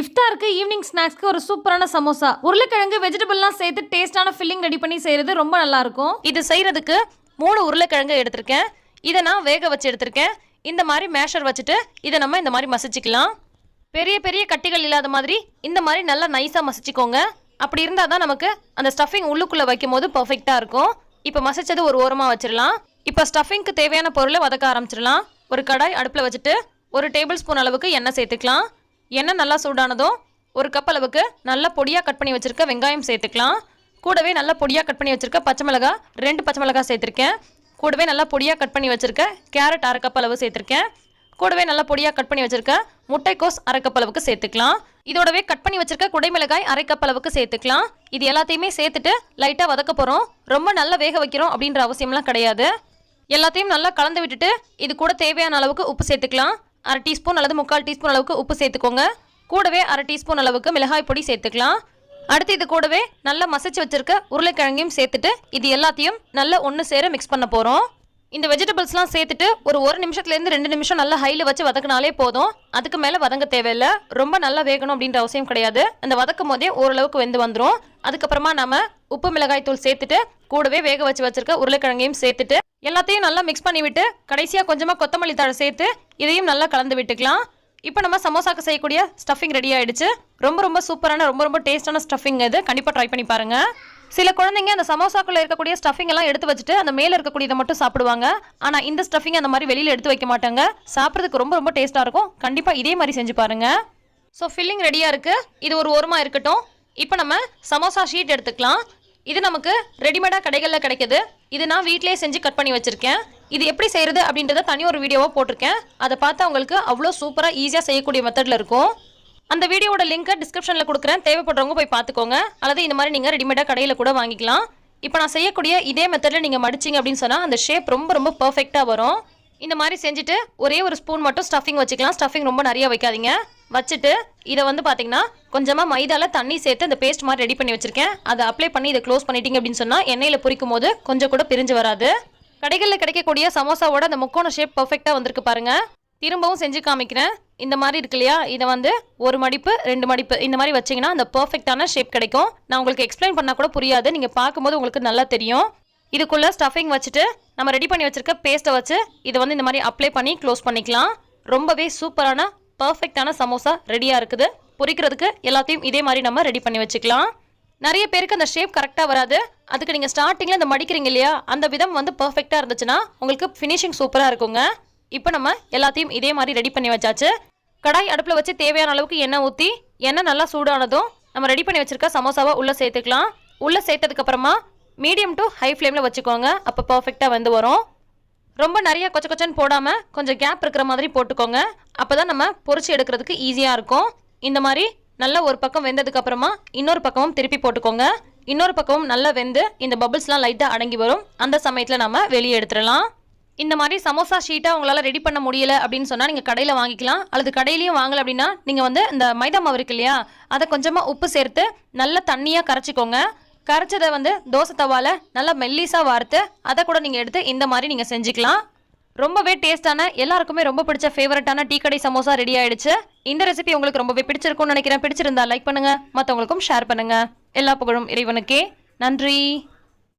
இஃப்தாருக்கு evening ஸ்நாக்ஸ்க்கு ஒரு சூப்பரான சமோசா. உருளைக்கிழங்கு வெஜிடபிள்லாம் சேர்த்து டேஸ்டான ஃபில்லிங் ரெடி பண்ணி செய்கிறது ரொம்ப நல்லா இருக்கும் இது செய்கிறதுக்கு மூணு உருளைக்கிழங்கு எடுத்திருக்கேன். இதை நான் வேக வச்சு எடுத்திருக்கேன். இந்த மாதிரி மேஷர் வச்சுட்டு இதை நம்ம இந்த மாதிரி மசிச்சிக்கலாம். பெரிய பெரிய கட்டிகள் இல்லாத மாதிரி இந்த மாதிரி நல்லா நைஸாக மசிச்சிக்கோங்க. அப்படி இருந்தால் தான் நமக்கு அந்த ஸ்டஃபிங் உள்ளுக்குள்ளே வைக்கும் போது பர்ஃபெக்டாக இருக்கும். இப்போ மசிச்சது ஒரு ஓரமாக வச்சிடலாம். இப்போ ஸ்டஃபிங்க்கு தேவையான பொருளை வதக்க ஆரம்பிச்சிடலாம். ஒரு கடாய் அடுப்பில் வச்சுட்டு ஒரு டேபிள் ஸ்பூன் அளவுக்கு எண்ணெய் சேர்த்துக்கலாம். எண்ணெய் நல்லா சூடானதும் ஒரு கப் அளவுக்கு நல்லா பொடியாக கட் பண்ணி வச்சுருக்க வெங்காயம் சேர்த்துக்கலாம். கூடவே நல்லா பொடியாக கட் பண்ணி வச்சுருக்க பச்சை மிளகாய் ரெண்டு பச்சை மிளகா சேர்த்துருக்கேன். கூடவே நல்லா பொடியாக கட் பண்ணி வச்சுருக்க கேரட் அரை கப் அளவு சேர்த்துருக்கேன். கூடவே நல்லா பொடியாக கட் பண்ணி வச்சுருக்க முட்டைக்கோஸ் அரை கப் அளவுக்கு சேர்த்துக்கலாம். இதோடவே கட் பண்ணி வச்சுருக்க குடைமிளகாய் அரை கப் அளவுக்கு சேர்த்துக்கலாம். இது எல்லாத்தையுமே சேர்த்துட்டு லைட்டாக வதக்க போகிறோம் ரொம்ப நல்லா வேக வைக்கிறோம் அப்படின்ற அவசியம்லாம் கிடையாது. எல்லாத்தையும் நல்லா கலந்து விட்டுட்டு இது கூட தேவையான அளவுக்கு உப்பு சேர்த்துக்கலாம். அரை டீஸ்பூன் அல்லது முக்கால் டீஸ்பூன் அளவுக்கு உப்பு சேர்த்துக்கோங்க. கூடவே அரை டீஸ்பூன் அளவுக்கு மிளகாய் பொடி சேர்த்துக்கலாம். அடுத்து இது கூடவே நல்லா மசிச்சு வச்சிருக்க உருளைக்கிழங்கையும் சேர்த்துட்டு இது எல்லாத்தையும் நல்லா ஒன்று சேர மிக்ஸ் பண்ண போகிறோம் இந்த வெஜிடபிள்ஸ்லாம் சேர்த்துட்டு ஒரு ஒரு நிமிஷத்துலேருந்து ரெண்டு நிமிஷம் நல்லா ஹையில் வச்சு வதக்கினாலே போதும். அதுக்கு மேலே வதங்க தேவையில்லை. ரொம்ப நல்லா வேகணும் அப்படின்ற அவசியம் கிடையாது. அந்த வதக்கும் போதே ஓரளவுக்கு வெந்து வந்துடும் அதுக்கப்புறமா நம்ம உப்பு மிளகாய் தூள் சேர்த்துட்டு கூடவே வேக வச்சு வச்சுருக்க உருளைக்கிழங்கையும் சேர்த்துட்டு எல்லாத்தையும் நல்லா மிக்ஸ் பண்ணி விட்டு கடைசியாக கொஞ்சமாக கொத்தமல்லி தழை சேர்த்து இதையும் நல்லா கலந்து விட்டுக்கலாம். இப்போ நம்ம சமோசாக்கு செய்யக்கூடிய ஸ்டஃபிங் ரெடி ஆகிடுச்சு ரொம்ப ரொம்ப சூப்பரான ரொம்ப ரொம்ப டேஸ்டான ஸ்டஃபிங் இது. கண்டிப்பாக ட்ரை பண்ணி பாருங்கள் சில குழந்தைங்க அந்த சமோசாக்குள்ள இருக்கக்கூடிய ஸ்டஃபிங் எல்லாம் எடுத்து வச்சுட்டு அந்த மேலே இருக்கக்கூடியதை மட்டும் சாப்பிடுவாங்க. ஆனால் இந்த ஸ்டஃபிங் அந்த மாதிரி வெளியில் எடுத்து வைக்க மாட்டாங்க. சாப்பிட்றதுக்கு ரொம்ப ரொம்ப டேஸ்ட்டாக இருக்கும். கண்டிப்பாக இதே மாதிரி செஞ்சு பாருங்க. ஸோ ஃபில்லிங் ரெடியாக இருக்குது இது ஒரு ஓரமாக இருக்கட்டும். இப்போ நம்ம சமோசா ஷீட் எடுத்துக்கலாம். இது நமக்கு ரெடிமேடாக கடைகளில் கிடைக்குது. இது நான் வீட்டிலே செஞ்சு கட் பண்ணி வச்சுருக்கேன். இது எப்படி செய்கிறது அப்படின்றத தனி ஒரு வீடியோவாக போட்டிருக்கேன். அதை பார்த்தா உங்களுக்கு அவ்வளோ சூப்பராக ஈஸியாக செய்யக்கூடிய மெத்தடில் இருக்கும். அந்த வீடியோட லிங்க்கை டிஸ்கிரிப்ஷனில் கொடுக்குறேன். தேவைப்படுறவங்க போய் பார்த்துக்கோங்க. அல்லது இந்த மாதிரி நீங்கள் ரெடிமேடாக கடையில் கூட வாங்கிக்கலாம். இப்போ நான் செய்யக்கூடிய இதே மெத்தடில் நீங்கள் மடிச்சிங்க அப்படின்னு சொன்னால் அந்த ஷேப் ரொம்ப ரொம்ப பர்ஃபெக்டாக வரும். இந்த மாதிரி செஞ்சுட்டு ஒரே ஒரு ஸ்பூன் மட்டும் ஸ்டஃபிங் வச்சுக்கலாம். ஸ்டஃபிங் ரொம்ப நிறைய வைக்காதீங்க. வச்சுட்டு இதை வந்து பார்த்தீங்கன்னா கொஞ்சமாக மைதாவில் தண்ணி சேர்த்து அந்த பேஸ்ட் மாதிரி ரெடி பண்ணி வச்சிருக்கேன். அதை அப்ளை பண்ணி இதை க்ளோஸ் பண்ணிட்டீங்க அப்படின்னு சொன்னால் எண்ணெயில் பொரிக்கும் போது கொஞ்சம் கூட பிரிஞ்சு வராது. கடைகளில் கிடைக்கக்கூடிய சமோசாவோட அந்த முக்கோண ஷேப் பர்ஃபெக்டாக வந்திருக்கு பாருங்க. திரும்பவும் செஞ்சு காமிக்கிறேன். இந்த மாதிரி இருக்கு இல்லையா? இதை வந்து ஒரு மடிப்பு ரெண்டு மடிப்பு இந்த மாதிரி வச்சீங்கன்னா அந்த பர்ஃபெக்டான ஷேப் கிடைக்கும். நான் உங்களுக்கு எக்ஸ்பிளைன் பண்ணால் கூட புரியாது. நீங்கள் பார்க்கும்போது உங்களுக்கு நல்லா தெரியும். இதுக்குள்ளே ஸ்டஃபிங் வச்சுட்டு நம்ம ரெடி பண்ணி வச்சிருக்க பேஸ்ட்டை வச்சு இதை வந்து இந்த மாதிரி அப்ளை பண்ணி க்ளோஸ் பண்ணிக்கலாம். ரொம்பவே சூப்பரான பர்ஃபெக்டான சமோசா ரெடியாக இருக்குது. பொரிக்கிறதுக்கு எல்லாத்தையும் இதே மாதிரி நம்ம ரெடி பண்ணி வச்சுக்கலாம். நிறைய பேருக்கு அந்த ஷேப் கரெக்டாக வராது. அதுக்கு நீங்கள் ஸ்டார்டிங்கில் இந்த மடிக்கிறீங்க இல்லையா அந்த விதம் வந்து பர்ஃபெக்டாக இருந்துச்சுன்னா உங்களுக்கு ஃபினிஷிங் சூப்பராக இருக்குங்க. இப்போ நம்ம எல்லாத்தையும் இதே மாதிரி ரெடி பண்ணி வச்சாச்சு. கடாய் அடுப்பில் வச்சு தேவையான அளவுக்கு எண்ணெய் ஊற்றி எண்ணெய் நல்லா சூடானதும் நம்ம ரெடி பண்ணி வச்சுருக்க சமோசாவை உள்ளே சேர்த்துக்கலாம். உள்ளே சேர்த்ததுக்கப்புறமா மீடியம் டு ஹை ஃப்ளேமில் வச்சுக்கோங்க. அப்போ பர்ஃபெக்டாக வந்து வரும். ரொம்ப நிறைய கொச்ச கொச்சன்னு போடாமல் கொஞ்சம் கேப் இருக்கிற மாதிரி போட்டுக்கோங்க. அப்போ தான் நம்ம பொறிச்சு எடுக்கிறதுக்கு ஈஸியாக இருக்கும். இந்த மாதிரி நல்லா ஒரு பக்கம் வெந்ததுக்கப்புறமா இன்னொரு பக்கமும் திருப்பி போட்டுக்கோங்க. இன்னொரு பக்கமும் நல்லா வெந்து இந்த பபிள்ஸ்லாம் லைட்டாக அடங்கி வரும். அந்த சமயத்தில் நம்ம வெளியே எடுத்துடலாம். இந்த மாதிரி சமோசா ஷீட்டாக உங்களால் ரெடி பண்ண முடியல அப்படின்னு சொன்னால் நீங்கள் கடையில் வாங்கிக்கலாம். அல்லது கடையிலையும் வாங்கலை அப்படின்னா நீங்கள் வந்து இந்த மைதா மாவு இருக்கு இல்லையா அதை கொஞ்சமாக உப்பு சேர்த்து நல்லா தண்ணியாக கரைச்சிக்கோங்க. கரைச்சதை வந்து தோசை தவால நல்லா மெல்லிஸாக வார்த்து அதை கூட நீங்கள் எடுத்து இந்த மாதிரி நீங்கள் செஞ்சுக்கலாம். ரொம்பவே டேஸ்டான எல்லாருக்குமே ரொம்ப பிடிச்ச ஃபேவரட்டான டீ கடை சமோசா ரெடி ஆயிடுச்சு. இந்த ரெசிபி உங்களுக்கு ரொம்பவே பிடிச்சிருக்கும்னு நினைக்கிறேன். பிடிச்சிருந்தா லைக் பண்ணுங்க மற்றவங்களுக்கும் ஷேர் பண்ணுங்க. எல்லா புகழும் இறைவனுக்கே. நன்றி.